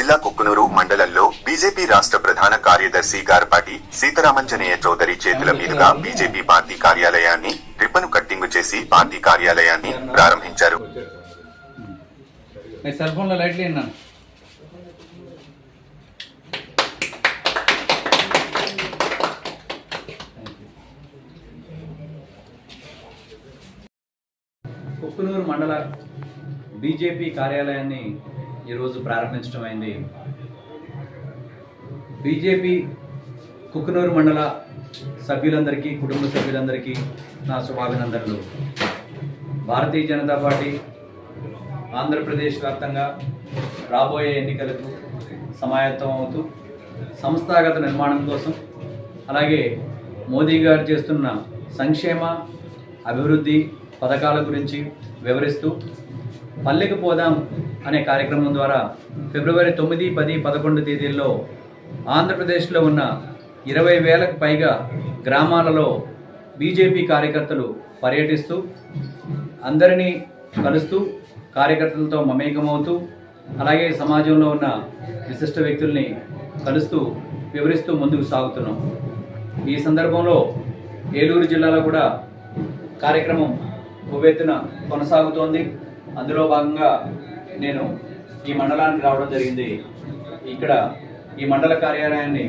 జిల్లా కుక్కునూరు మండలంలో బీజేపీ రాష్ట్ర ప్రధాన కార్యదర్శి గారపాటి సీతారామంజనేయ చౌదరి చేతుల మీదుగా బీజేపీ పార్టీ కార్యాలయాన్ని రిబ్బను కట్టింగు చేసి పార్టీ కార్యాలయాన్ని ప్రారంభించారు. కుక్కునూరు మండల బీజేపీ కార్యాలయాన్ని ఈరోజు ప్రారంభించడం అయింది బీజేపీ కుక్కునూరు మండల సభ్యులందరికీ కుటుంబ సభ్యులందరికీ నా శుభాభినందనలు. భారతీయ జనతా పార్టీ ఆంధ్రప్రదేశ్ వ్యాప్తంగా రాబోయే ఎన్నికలకు సమాయత్తం అవుతూ సంస్థాగత నిర్మాణం కోసం అలాగే మోదీ గారు చేస్తున్న సంక్షేమ అభివృద్ధి పథకాల గురించి వివరిస్తూ పల్లెకు పోదాం అనే కార్యక్రమం ద్వారా ఫిబ్రవరి తొమ్మిది పది పదకొండు తేదీల్లో ఆంధ్రప్రదేశ్లో ఉన్న ఇరవై వేలకు పైగా గ్రామాలలో బీజేపీ కార్యకర్తలు పర్యటిస్తూ అందరినీ కలుస్తూ కార్యకర్తలతో మమేకమవుతూ అలాగే సమాజంలో ఉన్న విశిష్ట వ్యక్తుల్ని కలుస్తూ వివరిస్తూ ముందుకు సాగుతున్నాం. ఈ సందర్భంలో ఏలూరు జిల్లాలో కూడా కార్యక్రమం ఉవ్వెత్తున కొనసాగుతోంది. అందులో భాగంగా నేను ఈ మండలానికి రావడం జరిగింది. ఇక్కడ ఈ మండల కార్యాలయాన్ని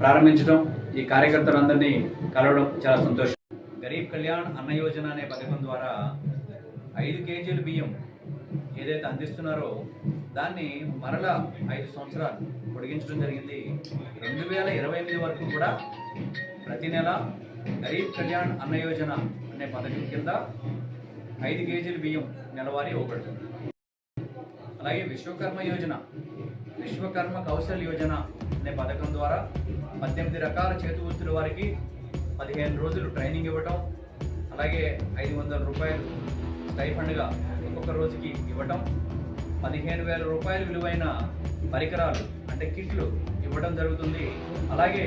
ప్రారంభించడం ఈ కార్యకర్తలందరినీ కలవడం చాలా సంతోషం. గరీబ్ కళ్యాణ్ అన్న యోజన అనే పథకం ద్వారా ఐదు కేజీల బియ్యం ఏదైతే అందిస్తున్నారో దాన్ని మరలా ఐదు సంవత్సరాలు పొడిగించడం జరిగింది. రెండు వేల ఇరవై ఎనిమిది వరకు కూడా ప్రతి నెల గరీబ్ కళ్యాణ్ అన్న యోజన అనే పథకం కింద ఐదు కేజీల బియ్యం నెలవారీ ఇవ్వబడుతుంది. అలాగే విశ్వకర్మ యోజన విశ్వకర్మ కౌశల్ యోజన అనే పథకం ద్వారా పద్దెనిమిది రకాల చేతి వృత్తుల వారికి పదిహేను రోజులు ట్రైనింగ్ ఇవ్వటం అలాగే ఐదు వందల రూపాయలు స్టైఫండ్గా ఒక్కొక్క రోజుకి ఇవ్వటం పదిహేను వేల రూపాయలు విలువైన పరికరాలు అంటే కిట్లు ఇవ్వడం జరుగుతుంది. అలాగే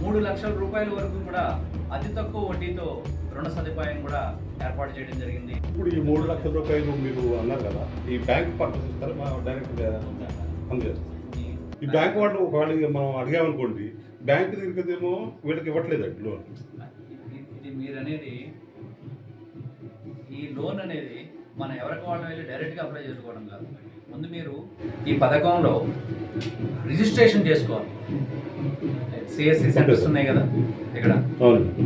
మూడు లక్షల రూపాయల వరకు కూడా అతి తక్కువ వడ్డీతో రుణ సదుపాయం కూడా ఏర్పాటు చేయడం జరిగింది. ఇప్పుడు ఈ మూడు లక్షల రూపాయలు మీరు అన్నారు కదా ఈ బ్యాంక్ పర్పస్ ఇస్తారు డైరెక్ట్ అందజేస్తారు ఈ బ్యాంక్ వాళ్ళు ఒకవేళ మనం అడిగామనుకోండి బ్యాంక్ దగ్గరకేమో వీళ్ళకి ఇవ్వట్లేదండి లోన్. ఇది- ఇది మీరు అనేది ఈ లోన్ అనేది మనం ఎవరికి వాళ్ళని వెళ్ళి డైరెక్ట్గా అప్లై చేసుకోవడం కాదు. ముందు మీరు ఈ పథకంలో రిజిస్ట్రేషన్ చేసుకోవాలి. సిఎస్సి సెంటర్స్ ఉన్నాయి కదా ఇక్కడ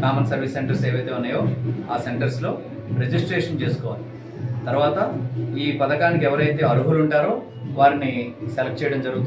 కామన్ సర్వీస్ సెంటర్స్ ఏవైతే ఉన్నాయో ఆ సెంటర్స్లో రిజిస్ట్రేషన్ చేసుకోవాలి. తర్వాత ఈ పథకానికి ఎవరైతే అర్హులు ఉంటారో వారిని సెలెక్ట్ చేయడం జరుగుతుంది.